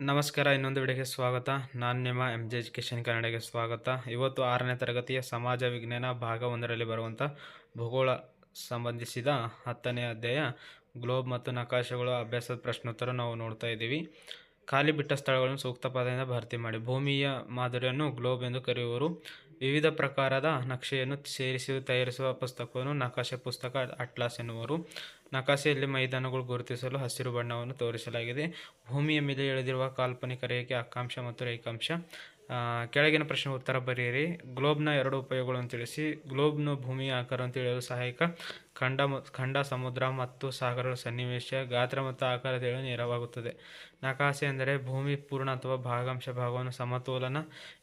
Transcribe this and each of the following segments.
ನಮಸ್ಕಾರ, ಇನ್ನೊಂದು ವಿಡಿಯೋಗೆ ಸ್ವಾಗತ. ನಾನು ನಿಮ್ಮ ಎಂ ಜೆ ಎಜುಕೇಷನ್ ಕನ್ನಡಗೆ ಸ್ವಾಗತ. ಇವತ್ತು ಆರನೇ ತರಗತಿಯ ಸಮಾಜ ವಿಜ್ಞಾನ ಭಾಗ ಒಂದರಲ್ಲಿ ಬರುವಂಥ ಭೂಗೋಳ ಸಂಬಂಧಿಸಿದ ಹತ್ತನೇ ಅಧ್ಯಾಯ, ಗ್ಲೋಬ್ ಮತ್ತು ನಕಾಶೆಗಳು ಅಭ್ಯಾಸದ ಪ್ರಶ್ನೋತ್ತರ ನಾವು ನೋಡ್ತಾ ಇದ್ದೀವಿ. ಖಾಲಿ ಬಿಟ್ಟ ಸ್ಥಳಗಳನ್ನು ಸೂಕ್ತ ಪದದಿಂದ ಭರ್ತಿ ಮಾಡಿ. ಭೂಮಿಯ ಮಾದರಿಯನ್ನು ಗ್ಲೋಬ್ ಎಂದು ಕರೆಯುವರು. ವಿವಿಧ ಪ್ರಕಾರದ ನಕ್ಷೆಯನ್ನು ಸೇರಿಸಿ ತಯಾರಿಸುವ ಪುಸ್ತಕವನ್ನು ನಕಾಶೆ ಪುಸ್ತಕ ಅಟ್ಲಾಸ್ ಎನ್ನುವರು. ನಕಾಶೆಯಲ್ಲಿ ಮೈದಾನಗಳು ಗುರುತಿಸಲು ಹಸಿರು ಬಣ್ಣವನ್ನು ತೋರಿಸಲಾಗಿದೆ. ಭೂಮಿಯ ಮೇಲೆ ಎಳೆದಿರುವ ಕಾಲ್ಪನಿಕ ರೇಖೆ ಅಕ್ಷಾಂಶ ಮತ್ತು ರೇಖಾಂಶ. ಕೆಳಗಿನ ಪ್ರಶ್ನೆ ಉತ್ತರ ಬರೆಯಿರಿ. ಗ್ಲೋಬ್ನ ಎರಡು ಉಪಯೋಗಗಳನ್ನು ತಿಳಿಸಿ. ಗ್ಲೋಬ್ನ ಭೂಮಿಯ ಅಂತ ಹೇಳಲು ಸಹಾಯಕ. ಖಂಡ ಖಂಡ, ಸಮುದ್ರ ಮತ್ತು ಸಾಗರಗಳ ಸನ್ನಿವೇಶ, ಗಾತ್ರ ಮತ್ತು ಆಕಾರ ತಿಳಿಯಲು ನೆರವಾಗುತ್ತದೆ. ನಕಾಶೆ ಎಂದರೆ ಭೂಮಿ ಪೂರ್ಣ ಅಥವಾ ಭಾಗಾಂಶ ಭಾಗವನ್ನು ಸಮತೋಲನ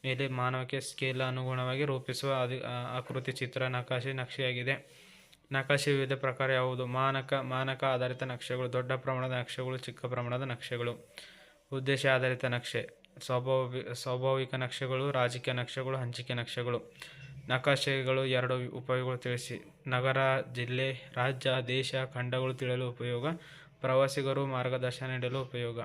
ಮೇಲೆ ಮಾನವಕ್ಕೆ ಸ್ಕೇಲ್ ಅನುಗುಣವಾಗಿ ರೂಪಿಸುವ ಆಕೃತಿ ಚಿತ್ರ. ನಕಾಶೆ ನಕ್ಷೆಯಾಗಿದೆ. ನಕಾಶೆ ವಿವಿಧ ಪ್ರಕಾರ ಯಾವುದು? ಮಾನಕ ಮಾನಕ ಆಧಾರಿತ ನಕ್ಷೆಗಳು, ದೊಡ್ಡ ಪ್ರಮಾಣದ ನಕ್ಷೆಗಳು, ಚಿಕ್ಕ ಪ್ರಮಾಣದ ನಕ್ಷೆಗಳು. ಉದ್ದೇಶ ಆಧಾರಿತ ನಕ್ಷೆ. ಸ್ವಾಭಾವಿಕ ಸ್ವಾಭಾವಿಕ ನಕ್ಷೆಗಳು, ರಾಜಕೀಯ ನಕ್ಷೆಗಳು, ಹಂಚಿಕೆ ನಕ್ಷೆಗಳು. ನಕಾಶೆಗಳು ಎರಡು ಉಪಯೋಗಗಳು ತಿಳಿಸಿ. ನಗರ, ಜಿಲ್ಲೆ, ರಾಜ್ಯ, ದೇಶ, ಖಂಡಗಳು ತಿಳಿಯಲು ಉಪಯೋಗ. ಪ್ರವಾಸಿಗರು ಮಾರ್ಗದರ್ಶನ ನೀಡಲು ಉಪಯೋಗ.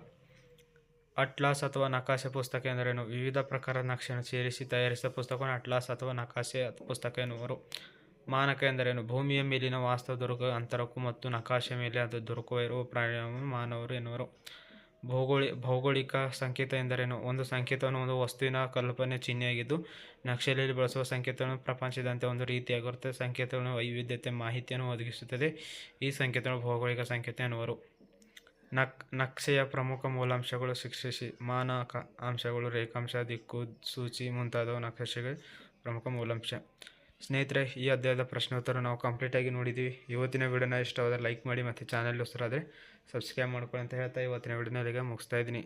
ಅಟ್ಲಾಸ್ ಅಥವಾ ನಕಾಶೆ ಪುಸ್ತಕ ಎಂದರೇನು? ವಿವಿಧ ಪ್ರಕಾರದ ನಕ್ಷೆಯನ್ನು ಸೇರಿಸಿ ತಯಾರಿಸಿದ ಪುಸ್ತಕವನ್ನು ಅಟ್ಲಾಸ್ ಅಥವಾ ನಕಾಶೆ ಪುಸ್ತಕ ಎನ್ನುವರು. ಮಾನಕ ಎಂದರೇನು? ಭೂಮಿಯ ಮೇಲಿನ ವಾಸ್ತವ ದುರ್ಗ, ಅಂತರಕ್ಕೂ ಮತ್ತು ನಕಾಶೆ ಮೇಲೆ ಅದು ದೊರಕುವ ಇರುವ ಪ್ರಾಣಿಯನ್ನು ಮಾನವರು ಎನ್ನುವರು. ಭೌಗೋಳಿ, ಭೌಗೋಳಿಕ ಸಂಕೇತ ಎಂದರೇನು? ಒಂದು ಸಂಕೇತವನ್ನು ಒಂದು ವಸ್ತುವಿನ ಕಲ್ಪನೆ ಚಿಹ್ನೆಯಾಗಿದ್ದು, ನಕ್ಷೆಯಲ್ಲಿ ಬಳಸುವ ಸಂಕೇತವನ್ನು ಪ್ರಪಂಚದಂತೆ ಒಂದು ರೀತಿಯಾಗಿರುತ್ತೆ. ಸಂಕೇತಗಳನ್ನು ವೈವಿಧ್ಯತೆ, ಮಾಹಿತಿಯನ್ನು ಒದಗಿಸುತ್ತದೆ. ಈ ಸಂಕೇತಗಳು ಭೌಗೋಳಿಕ ಸಂಕೇತ ಎನ್ನುವರು. ನಕ್, ನಕ್ಷೆಯ ಪ್ರಮುಖ ಮೂಲಾಂಶಗಳು ಶಿಕ್ಷಿಸಿ, ಮಾನಕ ಅಂಶಗಳು ರೇಖಾಂಶ, ದಿಕ್ಕು, ಸೂಚಿ ಮುಂತಾದವು ನಕ್ಷೆಗೆ ಪ್ರಮುಖ ಮೂಲಾಂಶ. ಸ್ನೇಹಿತರೆ, ಈ ಅಧ್ಯಾಯದ ಪ್ರಶ್ನೋತ್ತರ ನಾವು ಕಂಪ್ಲೀಟಾಗಿ ನೋಡಿದ್ದೀವಿ ಇವತ್ತಿನ ವಿಡಿಯೋನ ಇಷ್ಟವಾದರೆ ಲೈಕ್ ಮಾಡಿ ಮತ್ತು ಚಾನಲ್ ಹೊಸರಾದರೆ ಸಬ್ಸ್ಕ್ರೈಬ್ ಮಾಡ್ಕೊಳ್ಳಿ ಅಂತ ಹೇಳ್ತಾ ಇವತ್ತಿನ ವಿಡಿಯೋನ ಇಲ್ಲಿಗೆ ಮುಗಿಸ್ತಾ ಇದ್ದೀನಿ.